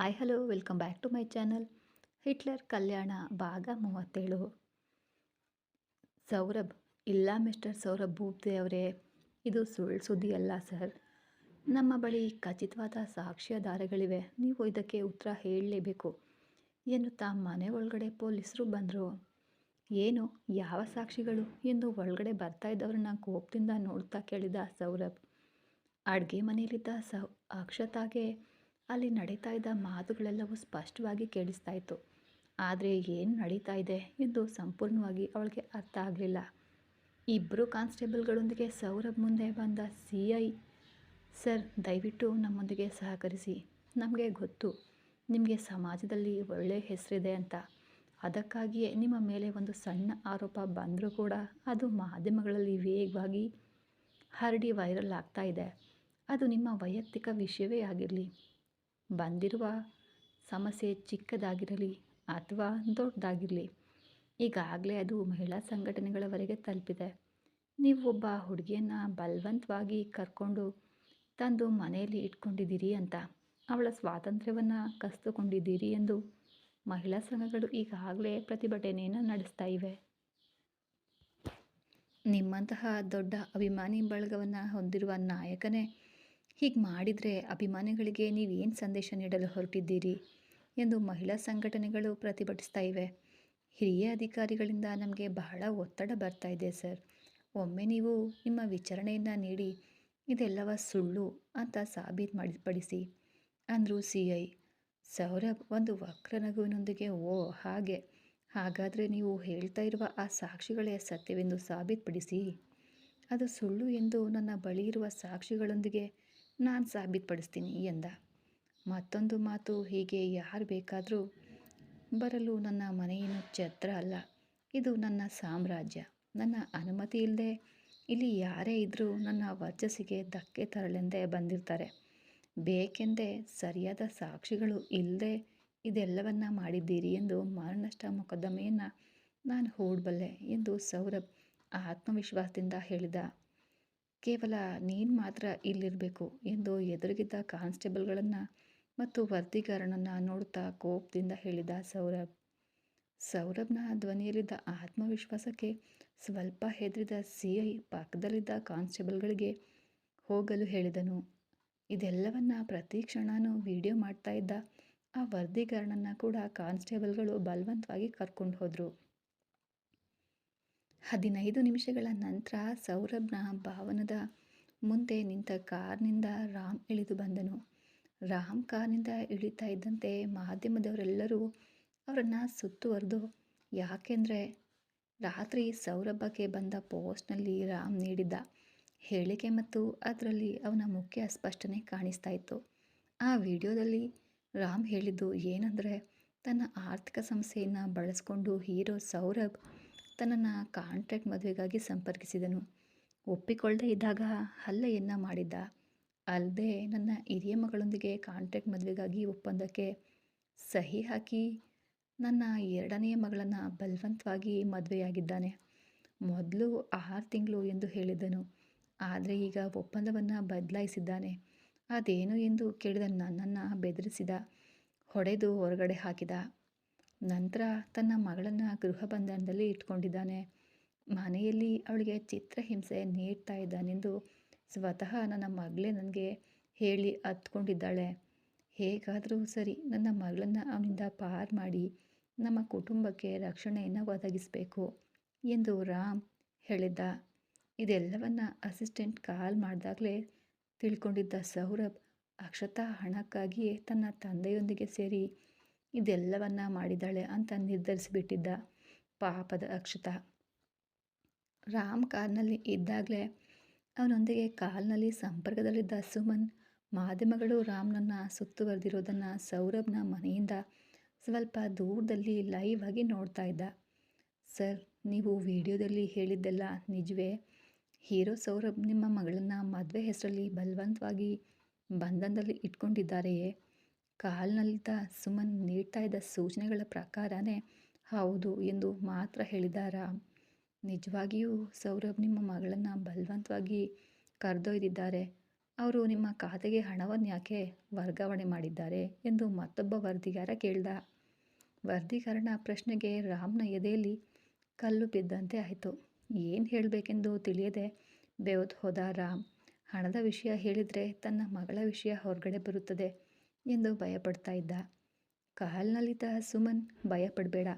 Hi hello welcome back to my channel Hitler Kalyana ಭಾಗ ಮೂವತ್ತೇಳು ಸೌರಭ್ ಇಲ್ಲ ಮಿಸ್ಟರ್ ಸೌರಭ್ ಭೂಪ್ದೆ ಅವರೇ ಇದು ಸುಳ್ಳು ಸುದ್ದಿ ಅಲ್ಲ ಸರ್ ನಮ್ಮ ಬಳಿ ಖಚಿತವಾದ ಸಾಕ್ಷ್ಯಾಧಾರಗಳಿವೆ ನೀವು ಇದಕ್ಕೆ ಉತ್ತರ ಹೇಳಲೇಬೇಕು ಎನ್ನುತ್ತಾ ಮನೆ ಒಳಗಡೆ ಪೊಲೀಸರು ಬಂದರು ಏನು ಯಾವ ಸಾಕ್ಷಿಗಳು ಎಂದು ಒಳಗಡೆ ಬರ್ತಾ ಇದ್ದವ್ರನ್ನ ಕೋಪದಿಂದ ನೋಡ್ತಾ ಕೇಳಿದ ಸೌರಭ್ ಅಡುಗೆ ಮನೆಯಲ್ಲಿದ್ದ ಸೌ ಅಕ್ಷತಾಗೆ ಅಲ್ಲಿ ನಡೀತಾ ಇದ್ದ ಮಾತುಗಳೆಲ್ಲವೂ ಸ್ಪಷ್ಟವಾಗಿ ಕೇಳಿಸ್ತಾ ಇತ್ತು. ಆದರೆ ಏನು ನಡೀತಾ ಇದೆ ಎಂದು ಸಂಪೂರ್ಣವಾಗಿ ಅವಳಿಗೆ ಅರ್ಥ ಆಗಲಿಲ್ಲ. ಇಬ್ಬರು ಕಾನ್ಸ್ಟೇಬಲ್ಗಳೊಂದಿಗೆ ಸೌರಭ್ ಮುಂದೆ ಬಂದ ಸಿ ಐ ಸರ್, ದಯವಿಟ್ಟು ನಮ್ಮೊಂದಿಗೆ ಸಹಕರಿಸಿ. ನಮಗೆ ಗೊತ್ತು, ನಿಮಗೆ ಸಮಾಜದಲ್ಲಿ ಒಳ್ಳೆಯ ಹೆಸರಿದೆ ಅಂತ. ಅದಕ್ಕಾಗಿಯೇ ನಿಮ್ಮ ಮೇಲೆ ಒಂದು ಸಣ್ಣ ಆರೋಪ ಬಂದರೂ ಕೂಡ ಅದು ಮಾಧ್ಯಮಗಳಲ್ಲಿ ವೇಗವಾಗಿ ಹರಡಿ ವೈರಲ್ ಆಗ್ತಾ ಇದೆ. ಅದು ನಿಮ್ಮ ವೈಯಕ್ತಿಕ ವಿಷಯವೇ ಆಗಿರಲಿ. ಬಂದಿರುವ ಸಮಸ್ಯೆ ಚಿಕ್ಕದಾಗಿರಲಿ ಅಥವಾ ದೊಡ್ಡದಾಗಿರಲಿ, ಈಗಾಗಲೇ ಅದು ಮಹಿಳಾ ಸಂಘಟನೆಗಳವರೆಗೆ ತಲುಪಿದೆ. ನೀವು ಒಬ್ಬ ಹುಡುಗಿಯನ್ನು ಬಲವಂತವಾಗಿ ಕರ್ಕೊಂಡು ತಂದು ಮನೆಯಲ್ಲಿ ಇಟ್ಕೊಂಡಿದ್ದೀರಿ ಅಂತ, ಅವಳ ಸ್ವಾತಂತ್ರ್ಯವನ್ನು ಕಸಿದುಕೊಂಡಿದ್ದೀರಿ ಎಂದು ಮಹಿಳಾ ಸಂಘಗಳು ಈಗಾಗಲೇ ಪ್ರತಿಭಟನೆಯನ್ನು ನಡೆಸ್ತಾ ಇವೆ. ನಿಮ್ಮಂತಹ ದೊಡ್ಡ ಅಭಿಮಾನಿ ಬಳಗವನ್ನು ಹೊಂದಿರುವ ನಾಯಕನೇ ಹೀಗೆ ಮಾಡಿದರೆ ಅಭಿಮಾನಿಗಳಿಗೆ ನೀವೇನು ಸಂದೇಶ ನೀಡಲು ಹೊರಟಿದ್ದೀರಿ? ಎಂದು ಮಹಿಳಾ ಸಂಘಟನೆಗಳು ಪ್ರತಿಭಟಿಸ್ತಾ ಇವೆ. ಹಿರಿಯ ಅಧಿಕಾರಿಗಳಿಂದ ನಮಗೆ ಬಹಳ ಒತ್ತಡ ಬರ್ತಾ ಇದೆ ಸರ್. ಒಮ್ಮೆ ನೀವು ನಿಮ್ಮ ವಿಚಾರಣೆಯನ್ನು ನೀಡಿ, ಇದೆಲ್ಲವ ಸುಳ್ಳು ಅಂತ ಸಾಬೀತು ಮಾಡಿಪಡಿಸಿ ಅಂದರು ಸಿ ಐ ಸೌರಭ್ ಒಂದು ವಕ್ರನಗುವಿನೊಂದಿಗೆ ಓ, ಹಾಗೆ. ಹಾಗಾದರೆ ನೀವು ಹೇಳ್ತಾ ಇರುವ ಆ ಸಾಕ್ಷಿಗಳೇ ಸತ್ಯವೆಂದು ಸಾಬೀತುಪಡಿಸಿ? ಅದು ಸುಳ್ಳು ಎಂದು ನನ್ನ ಬಳಿ ಇರುವ ಸಾಕ್ಷಿಗಳೊಂದಿಗೆ ನಾನು ಸಾಬೀತುಪಡಿಸ್ತೀನಿ ಎಂದ. ಮತ್ತೊಂದು ಮಾತು ಹೀಗೆ ಯಾರು ಬೇಕಾದರೂ ಬರಲು ನನ್ನ ಮನೆಯನ್ನು ಛತ್ರ ಅಲ್ಲ. ಇದು ನನ್ನ ಸಾಮ್ರಾಜ್ಯ. ನನ್ನ ಅನುಮತಿ ಇಲ್ಲದೆ ಇಲ್ಲಿ ಯಾರೇ ಇದ್ದರೂ ನನ್ನ ವರ್ಚಸ್ಸಿಗೆ ಧಕ್ಕೆ ತರಲೆಂದೇ ಬಂದಿರ್ತಾರೆ. ಬೇಕೆಂದೇ ಸರಿಯಾದ ಸಾಕ್ಷಿಗಳು ಇಲ್ಲದೆ ಇದೆಲ್ಲವನ್ನ ಮಾಡಿದ್ದೀರಿ ಎಂದು ಮಾರಣಷ್ಟ ಮೊಕದ್ದಮೆಯನ್ನು ನಾನು ಹೂಡಬಲ್ಲೆ ಎಂದು ಸೌರಭ್ ಆತ್ಮವಿಶ್ವಾಸದಿಂದ ಹೇಳಿದ. ಕೇವಲ ನೀನು ಮಾತ್ರ ಇಲ್ಲಿರಬೇಕು ಎಂದು ಎದುರುಗಿದ್ದ ಕಾನ್ಸ್ಟೇಬಲ್ಗಳನ್ನು ಮತ್ತು ವರದಿಗಾರನನ್ನು ನೋಡುತ್ತಾ ಕೋಪದಿಂದ ಹೇಳಿದ ಸೌರಭ್. ಸೌರಭ್ನ ಧ್ವನಿಯಲ್ಲಿದ್ದ ಆತ್ಮವಿಶ್ವಾಸಕ್ಕೆ ಸ್ವಲ್ಪ ಹೆದರಿದ ಸಿ ಐ ಪಕ್ಕದಲ್ಲಿದ್ದ ಕಾನ್ಸ್ಟೇಬಲ್ಗಳಿಗೆ ಹೋಗಲು ಹೇಳಿದನು. ಇದೆಲ್ಲವನ್ನ ಪ್ರತಿ ಕ್ಷಣನೂ ವಿಡಿಯೋ ಮಾಡ್ತಾ ಇದ್ದ ಆ ವರದಿಗಾರನನ್ನು ಕೂಡ ಕಾನ್ಸ್ಟೇಬಲ್ಗಳು ಬಲವಂತವಾಗಿ ಕರ್ಕೊಂಡು ಹೋದರು. ಹದಿನೈದು ನಿಮಿಷಗಳ ನಂತರ ಸೌರಭ್ನ ಭಾವನದ ಮುಂದೆ ನಿಂತ ಕಾರ್ನಿಂದ ರಾಮ್ ಇಳಿದು ಬಂದನು. ರಾಮ್ ಕಾರ್ನಿಂದ ಇಳಿತಾ ಇದ್ದಂತೆ ಮಾಧ್ಯಮದವರೆಲ್ಲರೂ ಅವರನ್ನು ಸುತ್ತುವರೆದು, ಯಾಕೆಂದರೆ ರಾತ್ರಿ ಸೌರಭಕ್ಕೆ ಬಂದ ಪೋಸ್ಟ್ನಲ್ಲಿ ರಾಮ್ ನೀಡಿದ್ದ ಹೇಳಿಕೆ ಮತ್ತು ಅದರಲ್ಲಿ ಅವನ ಮುಖ್ಯ ಸ್ಪಷ್ಟನೆ ಕಾಣಿಸ್ತಾ ಇತ್ತು. ಆ ವಿಡಿಯೋದಲ್ಲಿ ರಾಮ್ ಹೇಳಿದ್ದು ಏನಂದರೆ, ತನ್ನ ಆರ್ಥಿಕ ಸಮಸ್ಯೆಯನ್ನು ಬಳಸ್ಕೊಂಡು ಹೀರೋ ಸೌರಭ್ ತನ್ನನ್ನು ಕಾಂಟ್ರಾಕ್ಟ್ ಮದುವೆಗಾಗಿ ಸಂಪರ್ಕಿಸಿದನು. ಒಪ್ಪಿಕೊಳ್ಳದೆ ಇದ್ದಾಗ ಹಲ್ಲೆಯನ್ನು ಮಾಡಿದ್ದ. ಅಲ್ಲದೆ ನನ್ನ ಹಿರಿಯ ಮಗಳೊಂದಿಗೆ ಕಾಂಟ್ರಾಕ್ಟ್ ಮದುವೆಗಾಗಿ ಒಪ್ಪಂದಕ್ಕೆ ಸಹಿ ಹಾಕಿ ನನ್ನ ಎರಡನೆಯ ಮಗಳನ್ನು ಬಲವಂತವಾಗಿ ಮದುವೆಯಾಗಿದ್ದಾನೆ. ಮೊದಲು ಆರು ತಿಂಗಳು ಎಂದು ಹೇಳಿದ್ದನು. ಆದರೆ ಈಗ ಒಪ್ಪಂದವನ್ನು ಬದಲಾಯಿಸಿದ್ದಾನೆ. ಅದೇನು ಎಂದು ಕೇಳಿದ ನನ್ನನ್ನು ಬೆದರಿಸಿದ, ಹೊಡೆದು ಹೊರಗಡೆ ಹಾಕಿದ. ನಂತರ ತನ್ನ ಮಗಳನ್ನು ಗೃಹ ಬಂಧನದಲ್ಲಿ ಇಟ್ಕೊಂಡಿದ್ದಾನೆ. ಮನೆಯಲ್ಲಿ ಅವಳಿಗೆ ಚಿತ್ರಹಿಂಸೆ ನೀಡ್ತಾ ಇದ್ದಾನೆಂದು ಸ್ವತಃ ನನ್ನ ಮಗಳೇ ನನಗೆ ಹೇಳಿ ಹತ್ಕೊಂಡಿದ್ದಾಳೆ ಹೇಗಾದರೂ ಸರಿ ನನ್ನ ಮಗಳನ್ನು ಅವನಿಂದ ಪಾರ್ ಮಾಡಿ ನಮ್ಮ ಕುಟುಂಬಕ್ಕೆ ರಕ್ಷಣೆಯನ್ನು ಒದಗಿಸಬೇಕು ಎಂದು ರಾಮ್ ಹೇಳಿದ್ದ. ಇದೆಲ್ಲವನ್ನು ಅಸಿಸ್ಟೆಂಟ್ ಕಾಲ್ ಮಾಡಿದಾಗಲೇ ತಿಳ್ಕೊಂಡಿದ್ದ ಸೌರಭ್ ಅಕ್ಷತಾ ಹಣಕ್ಕಾಗಿಯೇ ತನ್ನ ತಂದೆಯೊಂದಿಗೆ ಸೇರಿ ಇದೆಲ್ಲವನ್ನ ಮಾಡಿದ್ದಾಳೆ ಅಂತ ನಿರ್ಧರಿಸಿಬಿಟ್ಟಿದ್ದ ಪಾಪದ ಅಕ್ಷತ. ರಾಮ್ ಕಾರ್ನಲ್ಲಿ ಇದ್ದಾಗಲೇ ಅವನೊಂದಿಗೆ ಕಾಲ್ನಲ್ಲಿ ಸಂಪರ್ಕದಲ್ಲಿದ್ದ ಸುಮನ್, ಮಾಧ್ಯಮಗಳು ರಾಮ್ನನ್ನು ಸುತ್ತುವರೆದಿರೋದನ್ನು ಸೌರಭ್ನ ಮನೆಯಿಂದ ಸ್ವಲ್ಪ ದೂರದಲ್ಲಿ ಲೈವ್ ಆಗಿ ನೋಡ್ತಾ ಇದ್ದ. ಸರ್, ನೀವು ವಿಡಿಯೋದಲ್ಲಿ ಹೇಳಿದ್ದೆಲ್ಲ ನಿಜವೇ? ಹೀರೋ ಸೌರಭ್ ನಿಮ್ಮ ಮಗಳನ್ನು ಮದುವೆ ಹೆಸರಲ್ಲಿ ಬಲವಂತವಾಗಿ ಬಂಧನದಲ್ಲಿ ಇಟ್ಕೊಂಡಿದ್ದಾರೆಯೇ? ಕಾಲ್ನಲ್ಲಿದ್ದ ಸುಮನ್ ನೀಡ್ತಾ ಇದ್ದ ಸೂಚನೆಗಳ ಪ್ರಕಾರನೇ, ಹೌದು ಎಂದು ಮಾತ್ರ ಹೇಳಿದ ರಾಮ್ ನಿಜವಾಗಿಯೂ ಸೌರಭ್ ನಿಮ್ಮ ಮಗಳನ್ನು ಬಲವಂತವಾಗಿ ಕರೆದೊಯ್ದಿದ್ದಾರೆ. ಅವರು ನಿಮ್ಮ ಖಾತೆಗೆ ಹಣವನ್ನು ಯಾಕೆ ವರ್ಗಾವಣೆ ಮಾಡಿದ್ದಾರೆ ಎಂದು ಮತ್ತೊಬ್ಬ ವರದಿಗಾರ ಕೇಳ್ದ. ವರದಿಗಾರನ ಪ್ರಶ್ನೆಗೆ ರಾಮ್ನ ಎದೆಯಲ್ಲಿ ಕಲ್ಲು ಬಿದ್ದಂತೆ ಆಯಿತು. ಏನು ಹೇಳಬೇಕೆಂದು ತಿಳಿಯದೆ ಬೆವತ್ ಹೋದ ರಾಮ್. ಹಣದ ವಿಷಯ ಹೇಳಿದರೆ ತನ್ನ ಮಗಳ ವಿಷಯ ಹೊರಗಡೆ ಬರುತ್ತದೆ. ಎಂದು ಭಯಪಡ್ತಾ ಇದ್ದ. ಕಾಲ್ನಲ್ಲಿದ್ದ ಸುಮನ್, ಭಯಪಡಬೇಡ.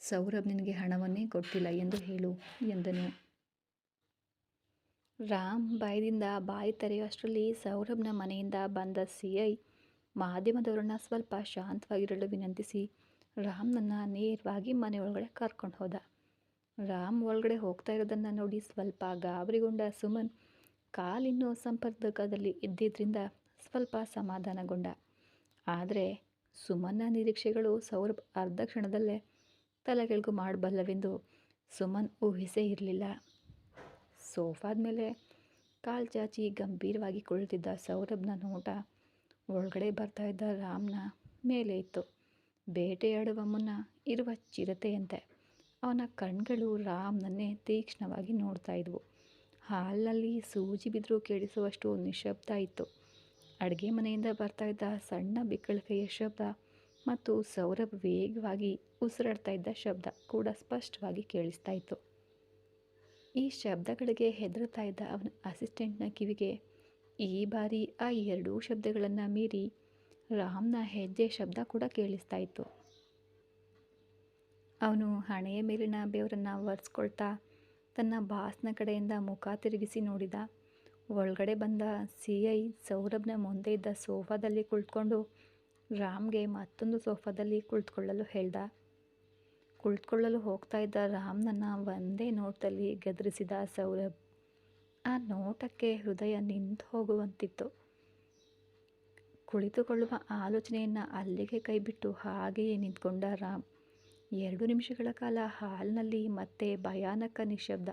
ಸೌರಭ್ ನಿನಗೆ ಹಣವನ್ನೇ ಕೊಟ್ಟಿಲ್ಲ ಎಂದು ಹೇಳು, ಎಂದನು. ರಾಮ್ ಬಾಯದಿಂದ ಬಾಯಿ ತೆರೆಯುವಷ್ಟರಲ್ಲಿ ಸೌರಭ್ನ ಮನೆಯಿಂದ ಬಂದ ಸಿ ಐ ಮಾಧ್ಯಮದವರನ್ನ ಸ್ವಲ್ಪ ಶಾಂತವಾಗಿರಲು ವಿನಂತಿಸಿ ರಾಮ್ನನ್ನು ನೇರವಾಗಿ ಮನೆ ಒಳಗಡೆ ಕರ್ಕೊಂಡು ಹೋದ. ರಾಮ್ ಒಳಗಡೆ ಹೋಗ್ತಾ ಇರೋದನ್ನು ನೋಡಿ ಸ್ವಲ್ಪ ಗಾಬರಿಗೊಂಡ ಸುಮನ್ ಕಾಲಿನ್ನೂ ಸಂಪರ್ಕದಲ್ಲಿ ಇದ್ದಿದ್ದರಿಂದ ಸ್ವಲ್ಪ ಸಮಾಧಾನಗೊಂಡ. ಆದರೆ ಸುಮನ್ನ ನಿರೀಕ್ಷೆಗಳು ಸೌರಭ್ ಅರ್ಧ ಕ್ಷಣದಲ್ಲೇ ತಲೆಗೆಳಗು ಮಾಡಬಲ್ಲವೆಂದು ಸುಮನ್ ಊಹಿಸೇ ಇರಲಿಲ್ಲ. ಸೋಫಾದ ಮೇಲೆ ಕಾಲು ಚಾಚಿ ಗಂಭೀರವಾಗಿ ಕುಳಿತಿದ್ದ ಸೌರಭ್ನ ನೋಟ ಒಳಗಡೆ ಬರ್ತಾ ಇದ್ದ ರಾಮ್ನ ಮೇಲೆ ಇತ್ತು. ಬೇಟೆಯಾಡುವ ಮುನ್ನ ಇರುವ ಚಿರತೆಯಂತೆ ಅವನ ಕಣ್ಗಳು ರಾಮ್ನನ್ನೇ ತೀಕ್ಷ್ಣವಾಗಿ ನೋಡ್ತಾ ಇದ್ವು. ಹಾಲಿನಲ್ಲಿ ಸೂಜಿ ಬಿದ್ದರೂ ಕೇಳಿಸುವಷ್ಟು ನಿಶಬ್ದ ಇತ್ತು. ಅಡುಗೆ ಮನೆಯಿಂದ ಬರ್ತಾ ಇದ್ದ ಸಣ್ಣ ಬಿಕ್ಕಳಿಕೆಯ ಶಬ್ದ ಮತ್ತು ಸೌರಭ್ ವೇಗವಾಗಿ ಉಸಿರಾಡ್ತಾ ಇದ್ದ ಶಬ್ದ ಕೂಡ ಸ್ಪಷ್ಟವಾಗಿ ಕೇಳಿಸ್ತಾ ಇತ್ತು. ಈ ಶಬ್ದಗಳಿಗೆ ಹೆದರುತ್ತಾ ಇದ್ದ ಅವನ ಅಸಿಸ್ಟೆಂಟ್ನ ಕಿವಿಗೆ ಈ ಬಾರಿ ಆ ಎರಡೂ ಶಬ್ದಗಳನ್ನು ಮೀರಿ ರಾಮ್ನ ಹೆಜ್ಜೆ ಶಬ್ದ ಕೂಡ ಕೇಳಿಸ್ತಾ ಇತ್ತು. ಅವನು ಹಣೆಯ ಮೇಲಿನ ಬೆವರನ್ನು ಒರೆಸ್ಕೊಳ್ತಾ ತನ್ನ ಬಾಸ್ನ ಕಡೆಯಿಂದ ಮುಖ ತಿರುಗಿಸಿ ನೋಡಿದ ಒಳಗಡೆ ಬಂದ ಸಿ ಐ ಸೌರಭ್ನ ಮುಂದೆ ಇದ್ದ ಸೋಫಾದಲ್ಲಿ ಕುಳಿತುಕೊಂಡು ರಾಮ್ಗೆ ಮತ್ತೊಂದು ಸೋಫಾದಲ್ಲಿ ಕುಳಿತುಕೊಳ್ಳಲು ಹೇಳ್ದ. ಕುಳಿತುಕೊಳ್ಳಲು ಹೋಗ್ತಾ ಇದ್ದ ರಾಮ್ನನ್ನು ಒಂದೇ ನೋಟದಲ್ಲಿ ಗದರಿಸಿದ ಸೌರಭ್. ಆ ನೋಟಕ್ಕೆ ಹೃದಯ ನಿಂತು ಹೋಗುವಂತಿತ್ತು. ಕುಳಿತುಕೊಳ್ಳುವ ಆಲೋಚನೆಯನ್ನು ಅಲ್ಲಿಗೆ ಕೈಬಿಟ್ಟು ಹಾಗೆಯೇ ನಿಂತ್ಕೊಂಡ ರಾಮ್. ಎರಡು ನಿಮಿಷಗಳ ಕಾಲ ಹಾಲ್ನಲ್ಲಿ ಮತ್ತೆ ಭಯಾನಕ ನಿಶಬ್ದ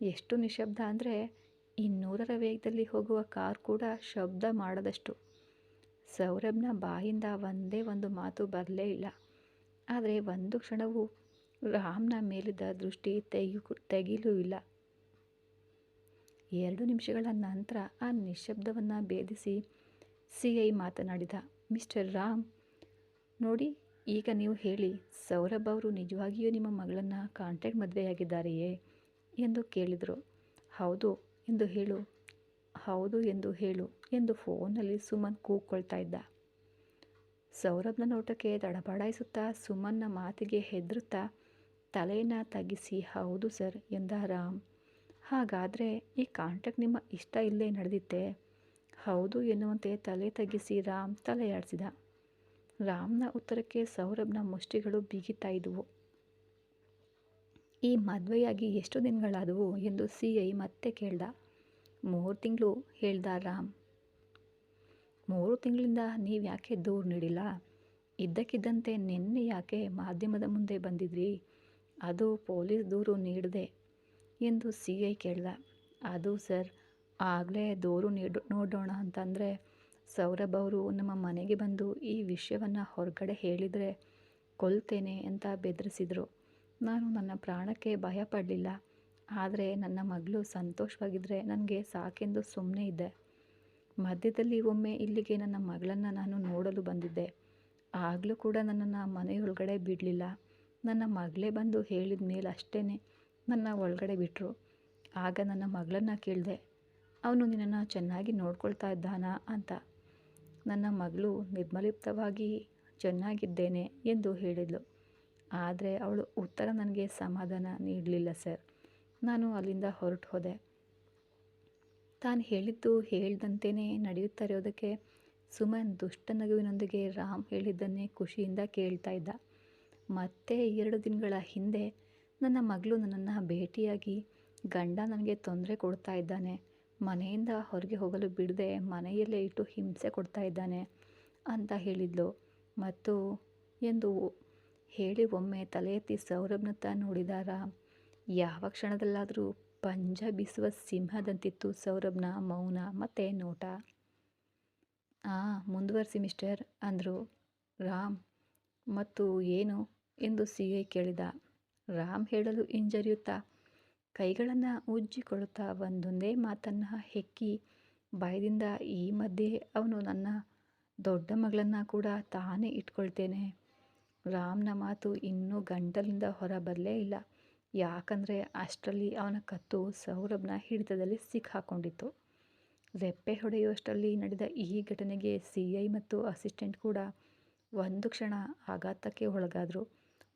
ಎಷ್ಟು ನಿಶಬ್ದ ಅಂದರೆ ಇನ್ನೂರರ ವೇಗದಲ್ಲಿ ಹೋಗುವ ಕಾರ್ ಕೂಡ ಶಬ್ದ ಮಾಡದಷ್ಟು. ಸೌರಭ್ನ ಬಾಯಿಂದ ಒಂದೇ ಒಂದು ಮಾತು ಬರಲೇ ಇಲ್ಲ. ಆದರೆ ಒಂದು ಕ್ಷಣವೂ ರಾಮ್ನ ಮೇಲಿದ್ದ ದೃಷ್ಟಿ ತೆಗಿ ತೆಗಿಲೂ ಇಲ್ಲ. ಎರಡು ನಿಮಿಷಗಳ ನಂತರ ಆ ನಿಶಬ್ದವನ್ನು ಭೇದಿಸಿ ಸಿ ಐ ಮಾತನಾಡಿದ, ಮಿಸ್ಟರ್ ರಾಮ್, ನೋಡಿ, ಈಗ ನೀವು ಹೇಳಿ, ಸೌರಭ್ ಅವರು ನಿಜವಾಗಿಯೂ ನಿಮ್ಮ ಮಗಳನ್ನು ಕಾಂಟ್ಯಾಕ್ಟ್ ಮದುವೆಯಾಗಿದ್ದಾರೆಯೇ? ಎಂದು ಕೇಳಿದರು. ಹೌದು ಎಂದು ಹೇಳು. ಹೌದು ಎಂದು ಹೇಳು ಎಂದು ಫೋನಲ್ಲಿ ಸುಮನ್ ಕೂಗ್ಕೊಳ್ತಾ ಇದ್ದ. ಸೌರಭ್ನ ನೋಟಕ್ಕೆ ತಡಬಡಾಯಿಸುತ್ತಾ ಸುಮನ್ನ ಮಾತಿಗೆ ಹೆದರುತ್ತಾ ತಲೆಯನ್ನು ತಗ್ಗಿಸಿ, ಹೌದು ಸರ್ ಎಂದ ರಾಮ್. ಹಾಗಾದರೆ ಈ ಕಾಂಟ್ಯಾಕ್ಟ್ ನಿಮ್ಮ ಇಷ್ಟ ಇಲ್ಲೇ ನಡೆದಿತ್ತೆ. ಹೌದು ಎನ್ನುವಂತೆ ತಲೆ ತಗ್ಗಿಸಿ ರಾಮ್ ತಲೆಯಾಡಿಸಿದ. ರಾಮ್ನ ಉತ್ತರಕ್ಕೆ ಸೌರಭ್ನ ಮುಷ್ಟಿಗಳು ಬಿಗಿತಾ ಇದ್ವು. ಈ ಮದುವೆಯಾಗಿ ಎಷ್ಟು ದಿನಗಳಾದವು? ಎಂದು ಸಿ ಐ ಮತ್ತೆ ಕೇಳ್ದ. ಮೂರು ತಿಂಗಳು ಹೇಳ್ದ ರಾಮ್. ಮೂರು ತಿಂಗಳಿಂದ ನೀವು ಯಾಕೆ ದೂರು ನೀಡಿಲ್ಲ? ಇದ್ದಕ್ಕಿದ್ದಂತೆ ನಿನ್ನೆ ಯಾಕೆ ಮಾಧ್ಯಮದ ಮುಂದೆ ಬಂದಿದ್ರಿ? ಅದು ಪೊಲೀಸ್ ದೂರು ನೀಡಿದೆ ಎಂದು ಸಿ ಐ ಕೇಳ್ದ. ಅದು ಸರ್, ಆಗಲೇ ದೂರು ನೀಡು, ನೋಡೋಣ ಅಂತಂದರೆ ಸೌರಭ್ ಅವರು ನಮ್ಮ ಮನೆಗೆ ಬಂದು ಈ ವಿಷಯವನ್ನು ಹೊರಗಡೆ ಹೇಳಿದರೆ ಕೊಲ್ತೇನೆ ಅಂತ ಬೆದರಿಸಿದರು. ನಾನು ನನ್ನ ಪ್ರಾಣಕ್ಕೆ ಭಯ ಪಡಲಿಲ್ಲ ಆದರೆ ನನ್ನ ಮಗಳು ಸಂತೋಷವಾಗಿದ್ದರೆ ನನಗೆ ಸಾಕೆಂದು ಸುಮ್ಮನೆ ಇದ್ದೆ. ಮಧ್ಯದಲ್ಲಿ ಒಮ್ಮೆ ಇಲ್ಲಿಗೆ ನನ್ನ ಮಗಳನ್ನು ನಾನು ನೋಡಲು ಬಂದಿದ್ದೆ. ಆಗಲೂ ಕೂಡ ನನ್ನನ್ನು ಮನೆಯೊಳಗಡೆ ಬಿಡಲಿಲ್ಲ. ನನ್ನ ಮಗಳೇ ಬಂದು ಹೇಳಿದ ಮೇಲೆ ಅಷ್ಟೇ ನನ್ನ ಒಳಗಡೆ ಬಿಟ್ಟರು ಆಗ ನನ್ನ ಮಗಳನ್ನು ಕೇಳಿದೆ, ಅವನು ನಿನ್ನನ್ನು ಚೆನ್ನಾಗಿ ನೋಡ್ಕೊಳ್ತಾ ಇದ್ದಾನಾ? ಅಂತ. ನನ್ನ ಮಗಳು ನಿರ್ಮಲಿಪ್ತವಾಗಿ, ಚೆನ್ನಾಗಿದ್ದೇನೆ ಎಂದು ಹೇಳಿದ್ಲು. ಆದರೆ ಅವಳು ಉತ್ತರ ನನಗೆ ಸಮಾಧಾನ ನೀಡಲಿಲ್ಲ, ಸರ್. ನಾನು ಅಲ್ಲಿಂದ ಹೊರಟು ಹೋದೆ. ತಾನು ಹೇಳಿದ್ದು ಹೇಳ್ದಂತೆಯೇ ನಡೆಯುತ್ತಾ ಇರೋದಕ್ಕೆ ಸುಮನ್ ದುಷ್ಟ ನಗುವಿನೊಂದಿಗೆ ರಾಮ್ ಹೇಳಿದ್ದನ್ನೇ ಖುಷಿಯಿಂದ ಕೇಳ್ತಾ ಇದ್ದ. ಮತ್ತೆ ಎರಡು ದಿನಗಳ ಹಿಂದೆ ನನ್ನ ಮಗಳು ನನ್ನನ್ನು ಭೇಟಿಯಾಗಿ ಗಂಡ ನನಗೆ ತೊಂದರೆ ಕೊಡ್ತಾ ಇದ್ದಾನೆ. ಮನೆಯಿಂದ ಹೊರಗೆ ಹೋಗಲು ಬಿಡದೆ ಮನೆಯಲ್ಲೇ ಇಟ್ಟು ಹಿಂಸೆ ಕೊಡ್ತಾ ಇದ್ದಾನೆ ಅಂತ ಹೇಳಿದ್ಲು. ಮತ್ತು ಎಂದು ಹೇಳಿ ಒಮ್ಮೆ ತಲೆ ಎತ್ತಿ ಸೌರಭ್ನತ್ತ ನೋಡಿದ ಯಾವ ಕ್ಷಣದಲ್ಲಾದರೂ ಪಂಜ ಬೀಸುವ ಸಿಂಹದಂತಿತ್ತು ಸೌರಭ್ನ ಮೌನ ಮತ್ತು ನೋಟ. ಆ, ಮುಂದುವರಿಸಿ ಮಿಸ್ಟರ್, ಅಂದರು ರಾಮ್. ಮತ್ತು ಏನು? ಎಂದು ಸಿ ಐ ಕೇಳಿದ. ರಾಮ್ ಹೇಳಲು ಹಿಂಜರಿಯುತ್ತಾ ಕೈಗಳನ್ನು ಉಜ್ಜಿಕೊಳ್ಳುತ್ತಾ ಒಂದೊಂದೇ ಮಾತನ್ನು ಹೆಕ್ಕಿ ಭಯದಿಂದ ಈ ಮಧ್ಯೆ ಅವನು ನನ್ನ ದೊಡ್ಡ ಮಗಳನ್ನು ಕೂಡ ತಾನೇ ಇಟ್ಕೊಳ್ತೇನೆ. ರಾಮ್ನ ಮಾತು ಇನ್ನೂ ಗಂಟಲಿಂದ ಹೊರ ಬರಲೇ ಇಲ್ಲ. ಯಾಕಂದರೆ ಅಷ್ಟರಲ್ಲಿ ಅವನ ಕತ್ತು ಸೌರಭ್ನ ಹಿಡಿತದಲ್ಲಿ ಸಿಕ್ಕಾಕೊಂಡಿತ್ತು. ರೆಪ್ಪೆ ಹೊಡೆಯುವಷ್ಟರಲ್ಲಿ ನಡೆದ ಈ ಘಟನೆಗೆ ಸಿ ಐ ಮತ್ತು ಅಸಿಸ್ಟೆಂಟ್ ಕೂಡ ಒಂದು ಕ್ಷಣ ಆಘಾತಕ್ಕೆ ಒಳಗಾದರು.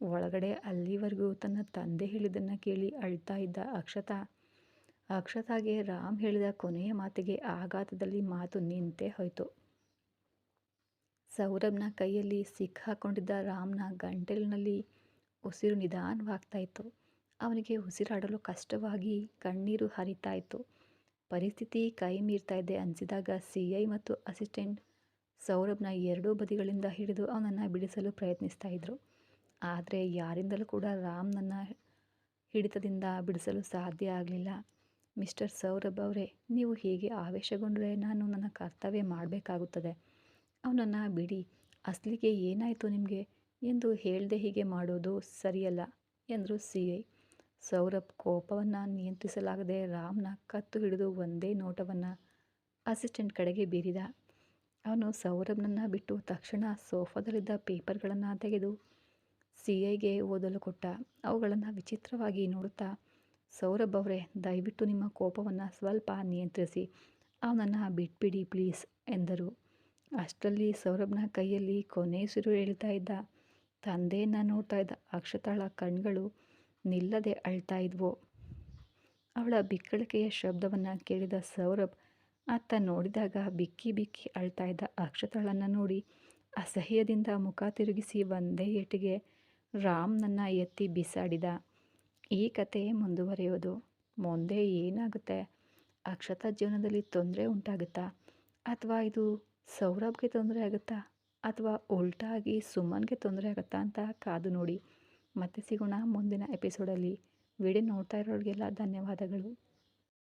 ಒಳಗಡೆ ಅಲ್ಲಿವರೆಗೂ ತನ್ನ ತಂದೆ ಹೇಳಿದ್ದನ್ನು ಕೇಳಿ ಅಳ್ತಾ ಇದ್ದ ಅಕ್ಷತಾ, ಅಕ್ಷತಾಗೆ ರಾಮ್ ಹೇಳಿದ ಕೊನೆಯ ಮಾತಿಗೆ ಆಘಾತದಲ್ಲಿ ಮಾತು ನಿಂತೇ ಹೋಯಿತು. ಸೌರಭ್ನ ಕೈಯಲ್ಲಿ ಸಿಕ್ಕಾಕೊಂಡಿದ್ದ ರಾಮ್ನ ಗಂಟಲಿನಲ್ಲಿ ಉಸಿರು ನಿಧಾನವಾಗ್ತಾ ಇತ್ತು. ಅವನಿಗೆ ಉಸಿರಾಡಲು ಕಷ್ಟವಾಗಿ ಕಣ್ಣೀರು ಹರಿತಾ ಇತ್ತು ಪರಿಸ್ಥಿತಿ ಕೈ ಮೀರ್ತಾ ಇದೆ ಅನಿಸಿದಾಗ ಸಿ ಐ ಮತ್ತು ಅಸಿಸ್ಟೆಂಟ್ ಸೌರಭ್ನ ಎರಡೂ ಬದಿಗಳಿಂದ ಹಿಡಿದು ಅವನನ್ನು ಬಿಡಿಸಲು ಪ್ರಯತ್ನಿಸ್ತಾ ಇದ್ದರು ಆದರೆ ಯಾರಿಂದಲೂ ಕೂಡ ರಾಮ್ನನ್ನು ಹಿಡಿತದಿಂದ ಬಿಡಿಸಲು ಸಾಧ್ಯ ಆಗಲಿಲ್ಲ. ಮಿಸ್ಟರ್ ಸೌರಭ್ ಅವರೇ, ನೀವು ಹೀಗೆ ಆವೇಶಗೊಂಡರೆ ನಾನು ನನ್ನ ಕರ್ತವ್ಯ ಮಾಡಬೇಕಾಗುತ್ತದೆ. ಅವನನ್ನು ಬಿಡಿ, ಅಸಲಿಗೆ ಏನಾಯಿತು ನಿಮಗೆ? ಎಂದು ಹೇಳದೆ ಹೀಗೆ ಮಾಡೋದು ಸರಿಯಲ್ಲ, ಎಂದರು ಸಿ ಐ ಸೌರಭ್ ಕೋಪವನ್ನು ನಿಯಂತ್ರಿಸಲಾಗದೆ ರಾಮ್ನ ಕತ್ತು ಹಿಡಿದು ಒಂದೇ ನೋಟವನ್ನು ಅಸಿಸ್ಟೆಂಟ್ ಕಡೆಗೆ ಬೀರಿದ. ಅವನು ಸೌರಭ್ನನ್ನು ಬಿಟ್ಟು ತಕ್ಷಣ ಸೋಫಾದಲ್ಲಿದ್ದ ಪೇಪರ್ಗಳನ್ನು ತೆಗೆದು ಸಿ ಐಗೆ ಓದಲು ಕೊಟ್ಟ. ಅವುಗಳನ್ನು ವಿಚಿತ್ರವಾಗಿ ನೋಡುತ್ತಾ, ಸೌರಭ್ ಅವರೇ, ದಯವಿಟ್ಟು ನಿಮ್ಮ ಕೋಪವನ್ನು ಸ್ವಲ್ಪ ನಿಯಂತ್ರಿಸಿ, ಅವನನ್ನು ಬಿಟ್ಬಿಡಿ ಪ್ಲೀಸ್ ಎಂದರು. ಅಷ್ಟರಲ್ಲಿ ಸೌರಭ್ನ ಕೈಯಲ್ಲಿ ಕೊನೆಯುಸಿರು ಹೇಳ್ತಾ ಇದ್ದ. ತಂದೆಯನ್ನು ನೋಡ್ತಾ ಇದ್ದ ಅಕ್ಷತಾಳ ಕಣ್ಗಳು ನಿಲ್ಲದೆ ಅಳ್ತಾ ಇದ್ವು. ಅವಳ ಬಿಕ್ಕಳಿಕೆಯ ಶಬ್ದವನ್ನು ಕೇಳಿದ ಸೌರಭ್ ಅತ್ತ ನೋಡಿದಾಗ ಬಿಕ್ಕಿ ಬಿಕ್ಕಿ ಅಳ್ತಾ ಇದ್ದ ಅಕ್ಷತಾಳನ್ನು ನೋಡಿ ಅಸಹ್ಯದಿಂದ ಮುಖ ತಿರುಗಿಸಿ ಒಂದೇ ಏಟಿಗೆ ರಾಮ್ನನ್ನು ಎತ್ತಿ ಬಿಸಾಡಿದ. ಈ ಕತೆ ಮುಂದುವರಿಯೋದು. ಮುಂದೆ ಏನಾಗುತ್ತೆ? ಅಕ್ಷತಾ ಜೀವನದಲ್ಲಿ ತೊಂದರೆ ಉಂಟಾಗುತ್ತಾ? ಅಥವಾ ಇದು ಸೌರಭ್ಗೆ ತೊಂದರೆ ಆಗುತ್ತಾ? ಅಥವಾ ಉಲ್ಟಾಗಿ ಸುಮನ್ಗೆ ತೊಂದರೆ ಆಗುತ್ತಾ ಅಂತ ಕಾದು ನೋಡಿ ಮತ್ತೆ ಸಿಗೋಣ ಮುಂದಿನ ಎಪಿಸೋಡಲ್ಲಿ ವಿಡಿಯೋ ನೋಡ್ತಾ ಇರೋರಿಗೆಲ್ಲ ಧನ್ಯವಾದಗಳು.